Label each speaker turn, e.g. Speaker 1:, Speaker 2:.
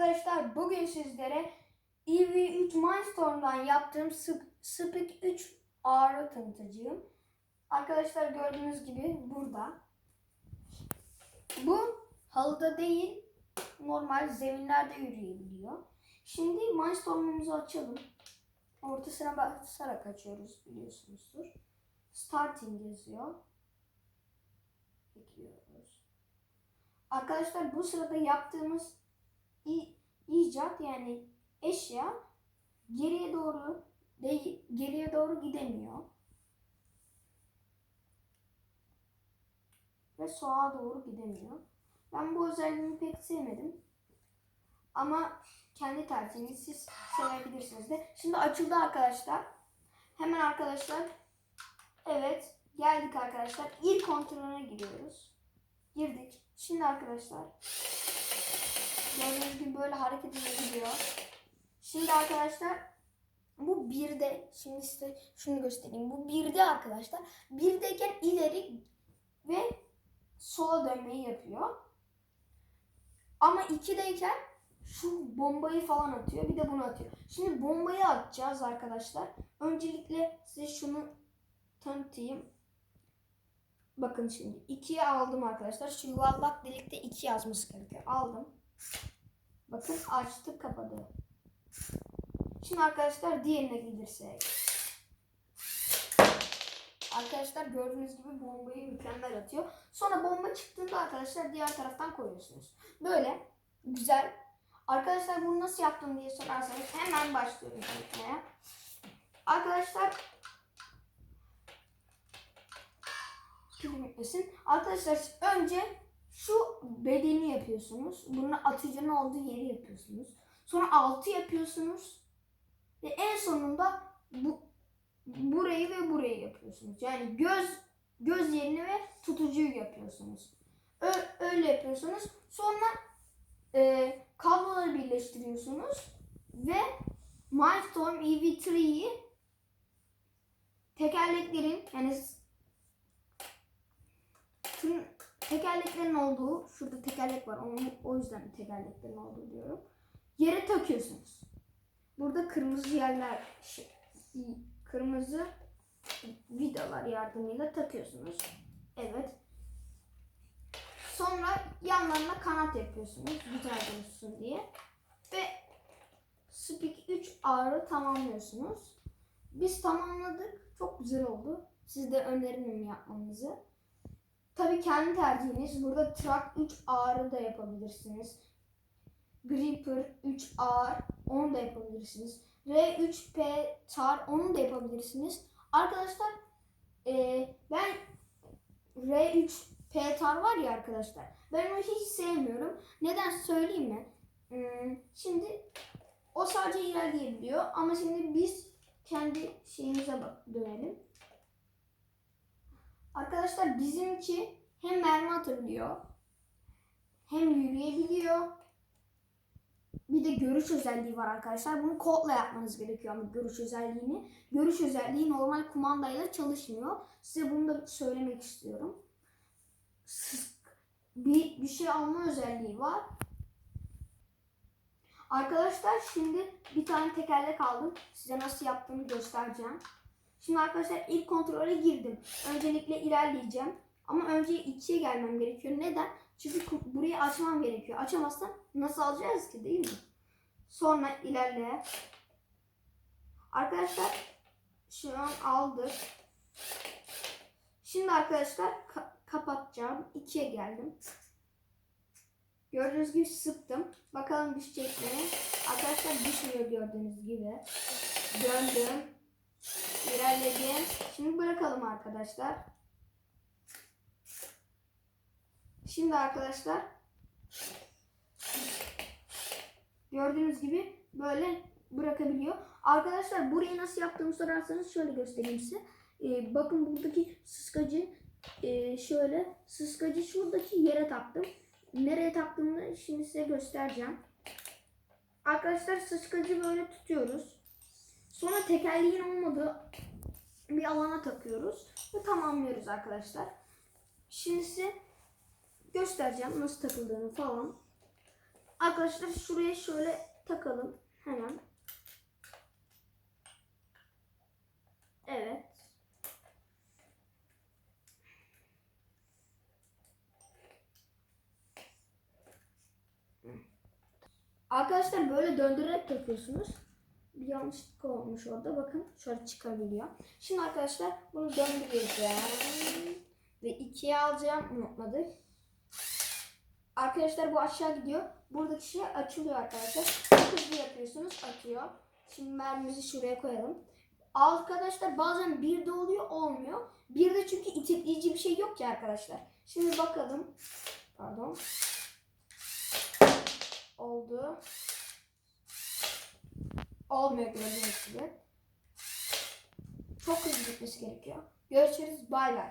Speaker 1: arkadaşlar bugün sizlere EV3 Mindstorm'dan yaptığım Sp- Speak 3 ağrı tanıtacağım. Arkadaşlar gördüğünüz gibi burada. Bu halıda değil normal zeminlerde yürüyebiliyor. Şimdi Mindstorm'umuzu açalım. Ortasına basarak açıyoruz biliyorsunuzdur. Starting yazıyor. Ekliyoruz. Arkadaşlar bu sırada yaptığımız icat yani eşya geriye doğru değil, geriye doğru gidemiyor. Ve soğuğa doğru gidemiyor. Ben bu özelliğini pek sevmedim. Ama kendi tercihiniz siz sevebilirsiniz de. Şimdi açıldı arkadaşlar. Hemen arkadaşlar. Evet geldik arkadaşlar. İlk kontrolüne giriyoruz. Girdik. Şimdi arkadaşlar gördüğünüz gibi böyle hareket edebiliyor. Şimdi arkadaşlar bu birde şimdi size şunu göstereyim. Bu birde arkadaşlar. Birdeyken ileri ve sola dönmeyi yapıyor. Ama ikideyken şu bombayı falan atıyor. Bir de bunu atıyor. Şimdi bombayı atacağız arkadaşlar. Öncelikle size şunu tanıtayım. Bakın şimdi 2'ye aldım arkadaşlar. Şu yuvarlak delikte 2 yazması gerekiyor. Aldım. Bakın açtı kapadı. Şimdi arkadaşlar diğerine gelirsek. Arkadaşlar gördüğünüz gibi bombayı mükemmel atıyor. Sonra bomba çıktığında arkadaşlar diğer taraftan koyuyorsunuz. Böyle güzel. Arkadaşlar bunu nasıl yaptım diye sorarsanız hemen başlıyorum tanıtmaya. Arkadaşlar pilim bitmesin. Arkadaşlar önce şu bedeni yapıyorsunuz. Bunun atıcının olduğu yeri yapıyorsunuz. Sonra altı yapıyorsunuz. Ve en sonunda bu burayı ve burayı yapıyorsunuz. Yani göz göz yerini ve tutucuyu yapıyorsunuz. Ö- öyle yapıyorsunuz. Sonra e, kabloları birleştiriyorsunuz ve Milestone EV3'yi tekerleklerin yani tüm tekerleklerin olduğu şurada tekerlek var onun o yüzden tekerleklerin olduğu diyorum. Yere takıyorsunuz. Burada kırmızı yerler şey, kırmızı vidalar yardımıyla takıyorsunuz. Evet. Sonra yanlarına kanat yapıyorsunuz güzel dursun diye. Ve Speak 3 ağrı tamamlıyorsunuz. Biz tamamladık. Çok güzel oldu. Siz de öneririm yapmanızı. Tabii kendi tercihiniz. Burada Track 3 ağrı da yapabilirsiniz. Gripper 3 ağır onu da yapabilirsiniz. R3P tar onu da yapabilirsiniz. Arkadaşlar eee, ben R3P tar var ya arkadaşlar. Ben onu hiç sevmiyorum. Neden söyleyeyim mi? Hmm, şimdi o sadece ilerleyebiliyor ama şimdi biz kendi şeyimize dönelim. Arkadaşlar bizimki hem mermi atabiliyor hem yürüyebiliyor bir de görüş özelliği var arkadaşlar. Bunu kodla yapmanız gerekiyor ama görüş özelliğini. Görüş özelliği normal kumandayla çalışmıyor. Size bunu da söylemek istiyorum. Bir, bir şey alma özelliği var. Arkadaşlar şimdi bir tane tekerlek aldım. Size nasıl yaptığımı göstereceğim. Şimdi arkadaşlar ilk kontrole girdim. Öncelikle ilerleyeceğim. Ama önce ikiye gelmem gerekiyor. Neden? Çünkü burayı açmam gerekiyor. Açamazsam nasıl alacağız ki değil mi? Sonra ilerle. Arkadaşlar şu an aldık. Şimdi arkadaşlar ka- kapatacağım. İkiye geldim. Gördüğünüz gibi sıktım. Bakalım düşecek mi? Arkadaşlar düşmüyor gördüğünüz gibi. Döndüm. İlerledim. Şimdi bırakalım arkadaşlar. Şimdi arkadaşlar gördüğünüz gibi böyle bırakabiliyor. Arkadaşlar burayı nasıl yaptığımı sorarsanız şöyle göstereyim size. Ee, bakın buradaki sıskacı e, şöyle sıskacı şuradaki yere taktım. Nereye taktığımı şimdi size göstereceğim. Arkadaşlar sıskacı böyle tutuyoruz. Sonra tekerleğin olmadığı bir alana takıyoruz ve tamamlıyoruz arkadaşlar. Şimdi size göstereceğim nasıl takıldığını falan. Arkadaşlar şuraya şöyle takalım hemen. Evet. Arkadaşlar böyle döndürerek takıyorsunuz. Yanlışlık olmuş orada. Bakın şöyle çıkabiliyor. Şimdi arkadaşlar bunu döndüreceğim. Ve ikiye alacağım. Unutmadık. Arkadaşlar bu aşağı gidiyor. Buradaki şey açılıyor arkadaşlar. Hızlı yapıyorsunuz. Atıyor. Şimdi mermimizi şuraya koyalım. Arkadaşlar bazen bir de oluyor olmuyor. Bir de çünkü itekleyici bir şey yok ki arkadaşlar. Şimdi bakalım. Pardon. Oldu. Olmuyor gördüğünüz gibi. Çok hızlı gitmesi gerekiyor. Görüşürüz. Bay bay.